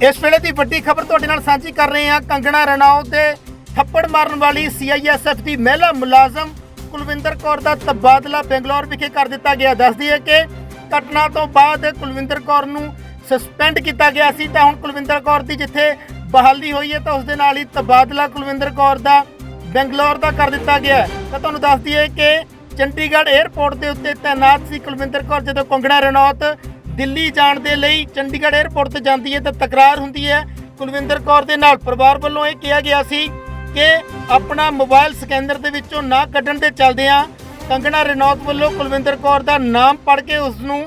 ਇਸ ਵੇਲੇ ਦੀ ਵੱਡੀ ਖਬਰ ਤੁਹਾਡੇ ਨਾਲ ਸਾਂਝੀ ਕਰ ਰਹੇ ਹਾਂ। ਕੰਗਣਾ ਰਣਾਉਤ ਦੇ ਥੱਪੜ ਮਾਰਨ ਵਾਲੀ ਸੀਆਈਐਸਐਫ ਦੀ ਮਹਿਲਾ ਮੁਲਾਜ਼ਮ ਕੁਲਵਿੰਦਰ ਕੌਰ ਦਾ ਤਬਾਦਲਾ ਬੰਗਲੌਰ ਵਿਖੇ ਕਰ ਦਿੱਤਾ ਗਿਆ। ਦੱਸਦੀ ਹੈ ਕਿ ਘਟਨਾ ਤੋਂ ਬਾਅਦ ਕੁਲਵਿੰਦਰ ਕੌਰ ਨੂੰ ਸਸਪੈਂਡ ਕੀਤਾ ਗਿਆ ਸੀ। ਤਾਂ ਹੁਣ ਕੁਲਵਿੰਦਰ ਕੌਰ ਦੀ ਜਿੱਥੇ ਬਹਾਲੀ ਹੋਈ ਹੈ, ਤਾਂ ਉਸ ਦੇ ਨਾਲ ਹੀ ਤਬਾਦਲਾ ਕੁਲਵਿੰਦਰ ਕੌਰ ਦਾ ਬੰਗਲੌਰ ਦਾ ਕਰ ਦਿੱਤਾ ਗਿਆ ਤਾਂ ਤੁਹਾਨੂੰ ਦੱਸ ਦਈਏ ਕਿ ਚੰਡੀਗੜ੍ਹ 에ਅਰਪੋਰਟ ਦੇ ਉੱਤੇ ਤਾਇਨਾਤ ਸੀ ਕੁਲਵਿੰਦਰ ਕੌਰ, ਜਦੋਂ ਕੰਗਣਾ ਰਣੌਤ ਦਿੱਲੀ ਜਾਣ ਦੇ ਲਈ ਚੰਡੀਗੜ੍ਹ 에ਅਰਪੋਰਟ ਤੇ ਜਾਂਦੀ ਹੈ ਤਾਂ ਤਕਰਾਰ ਹੁੰਦੀ ਹੈ। ਕੁਲਵਿੰਦਰ ਕੌਰ ਦੇ ਨਾਲ ਪਰਿਵਾਰ ਵੱਲੋਂ ਇਹ ਕਿਹਾ ਗਿਆ ਸੀ ਕਿ ਆਪਣਾ ਮੋਬਾਈਲ ਸਕੈਨਰ ਦੇ ਵਿੱਚੋਂ ਨਾ ਕੱਢਣ ਦੇ ਚੱਲਦਿਆਂ ਕੰਗਣਾ ਰਣੌਤ ਵੱਲੋਂ ਕੁਲਵਿੰਦਰ ਕੌਰ ਦਾ ਨਾਮ ਪੜ੍ਹ ਕੇ ਉਸ ਨੂੰ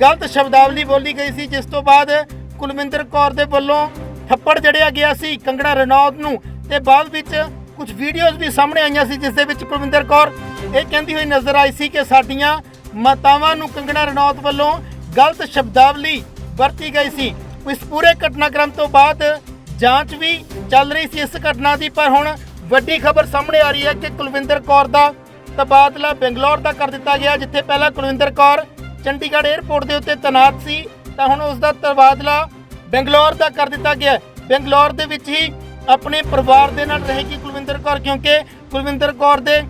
ਗਲਤ ਸ਼ਬਦਾਵਲੀ ਬੋਲੀ ਗਈ ਸੀ, ਜਿਸ ਤੋਂ ਬਾਅਦ ਕੁਲਵਿੰਦਰ ਕੌਰ ਦੇ ਵੱਲੋਂ ਥੱਪੜ ਜੜਿਆ ਗਿਆ ਸੀ ਕੰਗਣਾ ਰਣੌਤ ਨੂੰ ਤੇ ਬਾਅਦ ਵਿੱਚ ਕੁਝ ਵੀਡੀਓਜ਼ ਵੀ ਸਾਹਮਣੇ ਆਈਆਂ ਸੀ, ਜਿਸ ਦੇ ਵਿੱਚ ਕੁਲਵਿੰਦਰ ਕੌਰ ਇਹ ਕਹਿੰਦੀ ਹੋਈ ਨਜ਼ਰ ਆਈ ਸੀ ਕਿ ਸਾਡੀਆਂ ਮਾਤਾਵਾਂ ਨੂੰ ਕੰਗਣਾ ਰਣੌਤ ਵੱਲੋਂ ਗਲਤ ਸ਼ਬਦਾਵਲੀ ਵਰਤੀ ਗਈ ਸੀ। ਇਸ ਪੂਰੇ ਘਟਨਾਕ੍ਰਮ ਤੋਂ ਬਾਅਦ ਜਾਂਚ ਵੀ ਚੱਲ ਰਹੀ ਸੀ ਇਸ ਘਟਨਾ ਦੀ, ਪਰ ਹੁਣ ਵੱਡੀ ਖਬਰ ਸਾਹਮਣੇ ਆ ਰਹੀ ਹੈ ਕਿ ਕੁਲਵਿੰਦਰ ਕੌਰ ਦਾ ਤਬਾਦਲਾ ਬੰਗਲੌਰ ਦਾ ਕਰ ਦਿੱਤਾ ਗਿਆ, ਜਿੱਥੇ ਪਹਿਲਾਂ ਕੁਲਵਿੰਦਰ ਕੌਰ ਚੰਡੀਗੜ੍ਹ 에ਅਰਪੋਰਟ ਦੇ ਉੱਤੇ ਤੈਨਾਤ ਸੀ, ਤਾਂ ਹੁਣ ਉਸ ਦਾ ਤਬਾਦਲਾ ਬੰਗਲੌਰ ਦਾ ਕਰ ਦਿੱਤਾ ਗਿਆ। ਬੰਗਲੌਰ ਦੇ ਵਿੱਚ ਹੀ ਆਪਣੇ ਪਰਿਵਾਰ ਦੇ ਨਾਲ ਰਹੇਗੀ ਕੁਲਵਿੰਦਰ ਕੌਰ, ਕਿਉਂਕਿ ਕੁਲਵਿੰਦਰ ਕੌਰ ਦੇ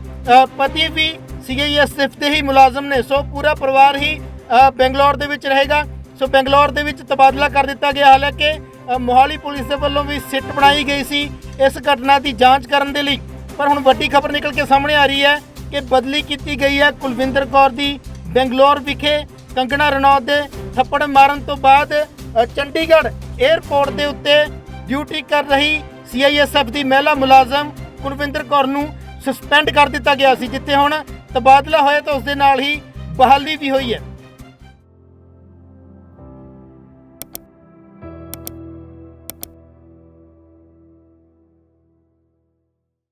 ਪਤੀ ਵੀ ਸੀਗੇ ਸੀਆਈਐਸਐਫ ਸਿਫਤ ਹੀ ਮੁਲਾਜ਼ਮ ਨੇ, ਸੋ ਪੂਰਾ ਪਰਿਵਾਰ ਹੀ ਬੈਂਗਲੌਰ ਦੇ ਵਿੱਚ ਰਹੇਗਾ। ਸੋ ਬੰਗਲੌਰ ਦੇ ਵਿੱਚ ਤਬਾਦਲਾ ਕਰ ਦਿੱਤਾ ਗਿਆ। ਹਾਲਾਂਕਿ ਮੋਹਾਲੀ ਪੁਲਿਸ ਦੇ ਵੱਲੋਂ ਵੀ ਸਿੱਟ ਬਣਾਈ ਗਈ ਸੀ ਇਸ ਘਟਨਾ ਦੀ ਜਾਂਚ ਕਰਨ ਦੇ ਲਈ। ਪਰ ਹੁਣ ਵੱਡੀ ਖਬਰ ਨਿਕਲ ਕੇ ਸਾਹਮਣੇ ਆ ਰਹੀ ਹੈ ਕਿ ਬਦਲੀ ਕੀਤੀ ਗਈ ਹੈ ਕੁਲਵਿੰਦਰ ਕੌਰ ਦੀ ਬੈਂਗਲੌਰ ਵਿਖੇ ਕੰਗਣਾ ਰਣੌਤ ਦੇ ਥੱਪੜ ਮਾਰਨ ਤੋਂ ਬਾਅਦ ਚੰਡੀਗੜ੍ਹ 에ਅਰਪੋਰਟ ਦੇ ਉੱਤੇ ਡਿਊਟੀ ਕਰ ਰਹੀ ਸੀਆਈਐਸਐਫ ਦੀ ਮਹਿਲਾ ਮੁਲਾਜ਼ਮ ਕੁਲਵਿੰਦਰ ਕੌਰ ਨੂੰ ਸਸਪੈਂਡ ਕਰ ਦਿੱਤਾ ਗਿਆ ਸੀ, ਜਿੱਥੇ ਹੁਣ ਤਬਾਦਲਾ ਹੋਇਆ ਤਾਂ ਉਸ ਦੇ ਨਾਲ ਹੀ ਬਹਾਲੀ ਵੀ ਹੋਈ ਹੈ।